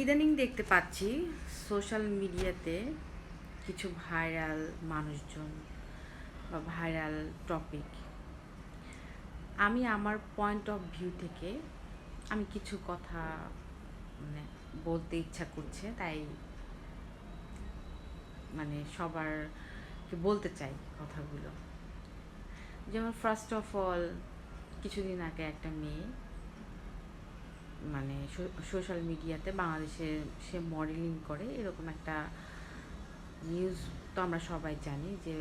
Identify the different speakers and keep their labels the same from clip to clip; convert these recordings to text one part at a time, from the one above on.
Speaker 1: ইদানিং দেখতে পাচ্ছি সোশ্যাল মিডিয়াতে কিছু ভাইরাল মানুষজন বা ভাইরাল টপিক আমি আমার পয়েন্ট অফ ভিউ থেকে আমি কিছু কথা মানে বলতে ইচ্ছা করছে, তাই মানে সবারকে বলতে চাই কথাগুলো। যেমন ফার্স্ট অফ অল কিছুদিন আগে একটা মেয়ে মানে সোশ্যাল মিডিয়াতে বাংলাদেশে সে মডেলিং করে। এরকম একটা নিউজ তো আমরা সবাই জানি যে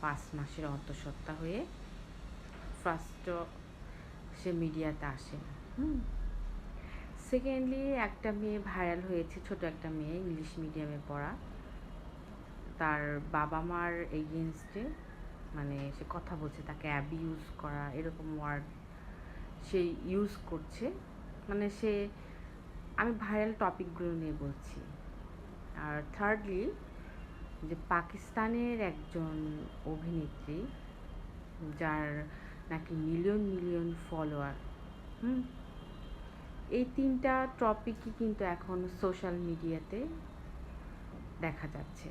Speaker 1: পাঁচ মাসের অন্তঃসত্ত্বা হয়ে ফার্স্ট সে মিডিয়াতে আসে হুম। সেকেন্ডলি একটা মেয়ে ভাইরাল হয়েছে, ছোট একটা মেয়ে ইংলিশ মিডিয়ামে পড়া। তার বাবা মার এগেনস্টে মানে সে কথা বলছে, তাকে অ্যাবিউজ করা, এরকম ওয়ার্ড সে ইউজ করছে। মানে সে, আমি ভাইরাল টপিকগুলো নিয়ে বলছি। আর থার্ডলি যে পাকিস্তানের একজন অভিনেত্রী, যার নাকি মিলিয়ন মিলিয়ন ফলোয়ার হুম, এই তিনটা টপিকই কিন্তু এখন সোশ্যাল মিডিয়াতে দেখা যাচ্ছে।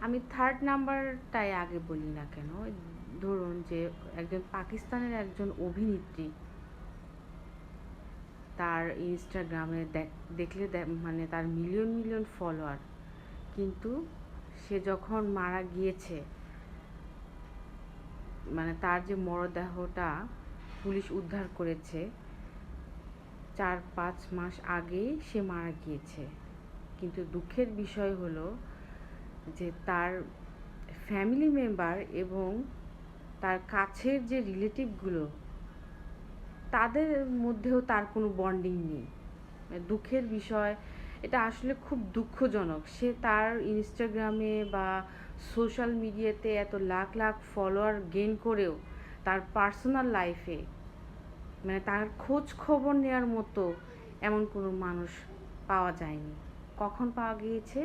Speaker 1: আমি থার্ড নাম্বারটাই আগে বলি না কেন, ধরুন যে একজন পাকিস্তানের একজন অভিনেত্রী তার ইনস্টাগ্রামে দেখলে মানে তার মিলিয়ন মিলিয়ন ফলোয়ার কিন্তু সে যখন মারা গিয়েছে মানে তার যে মরদেহটা পুলিশ উদ্ধার করেছে, চার পাঁচ মাস আগেই সে মারা গিয়েছে। কিন্তু দুঃখের বিষয় হলো যে তার ফ্যামিলি মেম্বার এবং তার কাছের যে রিলেটিভগুলো তাদের মধ্যেও তার কোনো বন্ডিং নেই। মানে দুঃখের বিষয়, এটা আসলে খুব দুঃখজনক। সে তার ইনস্টাগ্রামে বা সোশ্যাল মিডিয়াতে এত লাখ লাখ ফলোয়ার গেইন করেও তার পার্সোনাল লাইফে মানে তার খোঁজ খবর নেওয়ার মতো এমন কোনো মানুষ পাওয়া যায়নি। কখন পাওয়া গিয়েছে?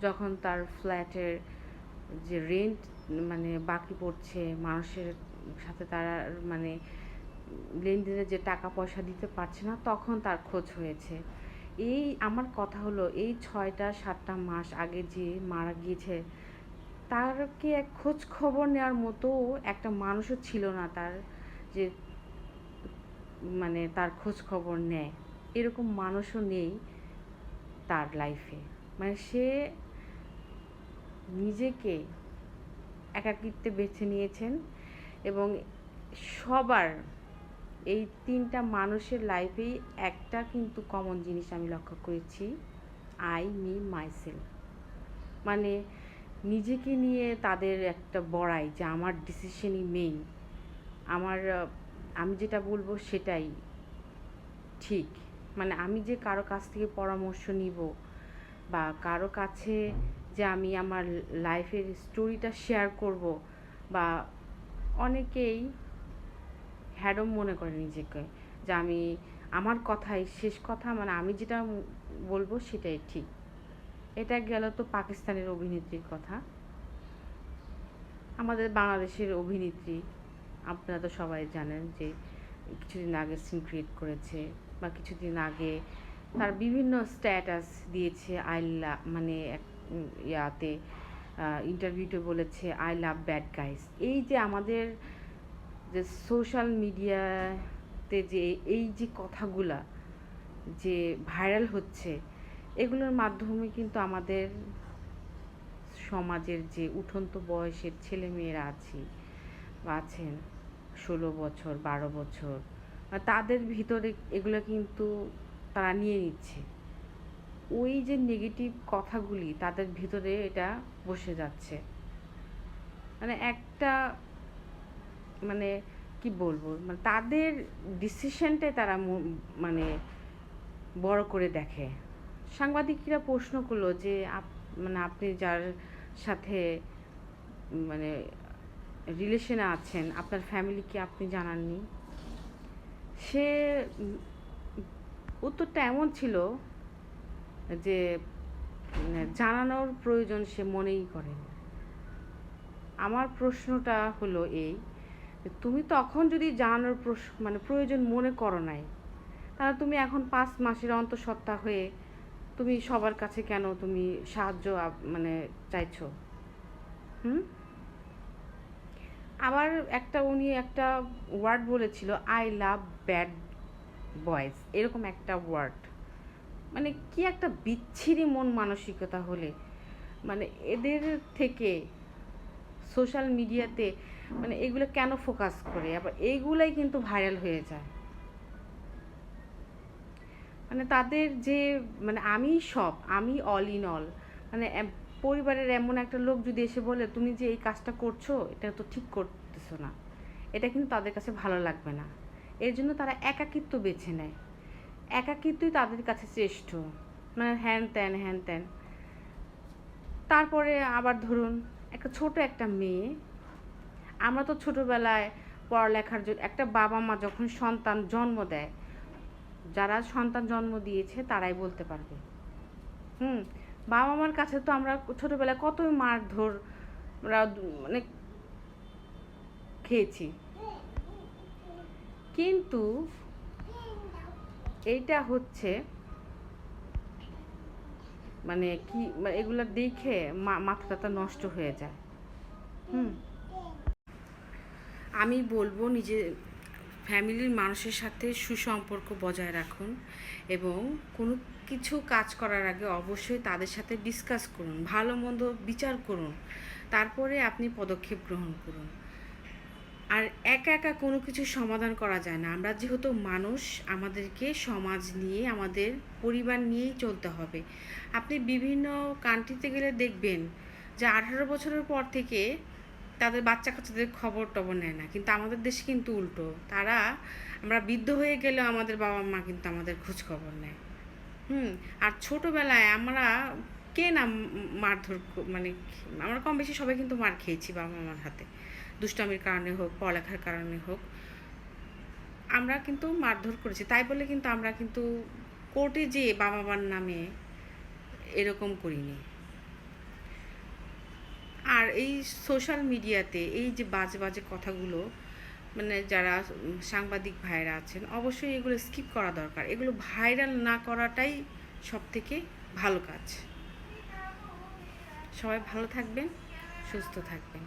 Speaker 1: যখন তার ফ্ল্যাটের যে রেন্ট মানে বাকি পড়ছে, মানুষের সাথে তারা মানে লেনদেনে যে টাকা পয়সা দিতে পারছে না, তখন তার খোঁজ হয়েছে। এই আমার কথা হলো, এই ছয়টা, সাতটা মাস আগে যে মারা গিয়েছে, তারকে এক খোঁজ খবর নেওয়ার মতো একটা মানুষও ছিল না তার যে মানে তার খোঁজ খবর নেয়। এরকম মানুষও নেই তার লাইফে মানে সে নিজেকে একাকিত্বে বেছে নিয়েছেন এবং সবার এই তিনটা মানুষের লাইফেই একটা কিন্তু কমন জিনিস আমি লক্ষ্য করেছি আই মি মাইসেল মানে নিজেকে নিয়ে তাদের একটা বড়াই যে আমার ডিসিশনই মেইন আমার আমি যেটা বলব সেটাই ঠিক। মানে আমি যে কারও কাছ থেকে পরামর্শ নিব বা কারও কাছে যে আমি আমার লাইফের স্টোরিটা শেয়ার করব বা অনেকেই হ্যাডম মনে করে নিজেকে যে আমি, আমার কথাই শেষ কথা মানে আমি যেটা বলব সেটাই ঠিক। এটা গেল তো পাকিস্তানের অভিনেত্রীর কথা। আমাদের বাংলাদেশের অভিনেত্রী, আপনারা তো সবাই জানেন যে কিছুদিন আগে সিন ক্রিয়েট করেছে বা কিছুদিন আগে তার বিভিন্ন স্ট্যাটাস দিয়েছে আই লাভ মানে এক ইয়াতে ইন্টারভিউতে বলেছে আই লাভ ব্যাড গাইস এই যে আমাদের যে সোশ্যাল মিডিয়াতে যে এই যে কথাগুলা যে ভাইরাল হচ্ছে, এগুলোর মাধ্যমে কিন্তু আমাদের সমাজের যে উঠন্ত বয়সের ছেলে মেয়েরা আছে বা আছেন, ষোলো বছর, বারো বছর তাদের ভিতরে এগুলো কিন্তু তারা নিয়ে নিচ্ছে। ওই যে নেগেটিভ কথাগুলি তাদের ভিতরে এটা বসে যাচ্ছে। মানে একটা মানে কি বলব মানে তাদের ডিসিশনটাই তারা মানে বড় করে দেখে। সাংবাদিকরা প্রশ্ন করল যে মানে আপনি যার সাথে মানে রিলেশনে আছেন, আপনার ফ্যামিলিকে আপনি জানাননি? সে উত্তরটা এমন ছিল যে মানে জানানোর প্রয়োজন সে মনেই করেন। আমার প্রশ্নটা হলো এই তুমি তখন যদি জানানোর মানে প্রয়োজন মনে করো নাই, তাহলে তুমি এখন পাঁচ মাসের অন্তঃসত্ত্বা হয়ে তুমি সবার কাছে কেন তুমি সাহায্য মানে চাইছো? হুম? আবার একটা উনি একটা ওয়ার্ড বলেছিল আই লাভ ব্যাড বয়েজ এরকম একটা ওয়ার্ড। মানে কি একটা বিচ্ছিরি মন মানসিকতা হলে। মানে এদের থেকে সোশ্যাল মিডিয়াতে মানে এগুলো কেন ফোকাস করে? আবার এইগুলাই কিন্তু ভাইরাল হয়ে যায়। মানে তাদের যে মানে আমি সব, আমি অল ইন অল মানে পরিবারের এমন একটা লোক যদি এসে বলে, তুমি যে এই কাজটা করছ, এটা তো ঠিক করতেছো না। এটা কিন্তু তাদের কাছে ভালো লাগবে না। এর জন্য তারা একাকিত্ব বেছে নেয়। একাকিত্বই তাদের কাছে শ্রেষ্ঠ। মানে হ্যান ত্যান হ্যান ত্যান। তারপরে আবার ধরুন একটা ছোট একটা মেয়ে। আমরা তো ছোটবেলায় পড়ালেখার জন্য একটা বাবা মা যখন সন্তান জন্ম দেয়, যারা সন্তান জন্ম দিয়েছে তারাই বলতে পারবে। হুম, বাবা মার কাছে তো আমরা ছোটবেলায় কতই মারধর আমরা মানে খেয়েছি। কিন্তু এইটা হচ্ছে মানে কি মানে এগুলা দেখে মাথা টাথা নষ্ট হয়ে যায়। হুম। আমি বলব নিজে, ফ্যামিলির মানুষের সাথে সুসম্পর্ক বজায় রাখুন এবং কোনো কিছু কাজ করার আগে অবশ্যই তাদের সাথে ডিসকাস করুন, ভালো মন্দ বিচার করুন। তারপরে আপনি পদক্ষেপ গ্রহণ করুন। আর একা একা কোনো কিছু সমাধান করা যায় না। আমরা যেহেতু মানুষ, আমাদেরকে সমাজ নিয়ে, আমাদের পরিবার নিয়েই চলতে হবে। আপনি বিভিন্ন কান্ট্রিতে গেলে দেখবেন যে আঠারো বছরের পর থেকে তাদের বাচ্চা কাচ্চাদের খবর টবর নেয় না। কিন্তু আমাদের দেশে কিন্তু উল্টো। তারা, আমরা বৃদ্ধ হয়ে গেলেও আমাদের বাবা মা কিন্তু আমাদের খোঁজ খবর নেয়। হুম, আর ছোটোবেলায় আমরা কে না মারধর মানে আমরা কম বেশি সবাই কিন্তু মার খেয়েছি বাবা মার হাতে। দুষ্টামির কারণে হোক, পড়ালেখার কারণে হোক, আমরা কিন্তু মারধর করেছি। তাই বলে কিন্তু আমরা কিন্তু কোর্টে যেয়ে বাবা মার নামে এরকম করিনি। আর এই সোশ্যাল মিডিয়াতে এই যে বাজে বাজে কথাগুলো মানে যারা সাংবাদিক ভাইরা আছেন, অবশ্যই এগুলো স্কিপ করা দরকার। এগুলো ভাইরাল না করাটাই সব থেকে ভালো কাজ। সবাই ভালো থাকবেন, সুস্থ থাকবেন।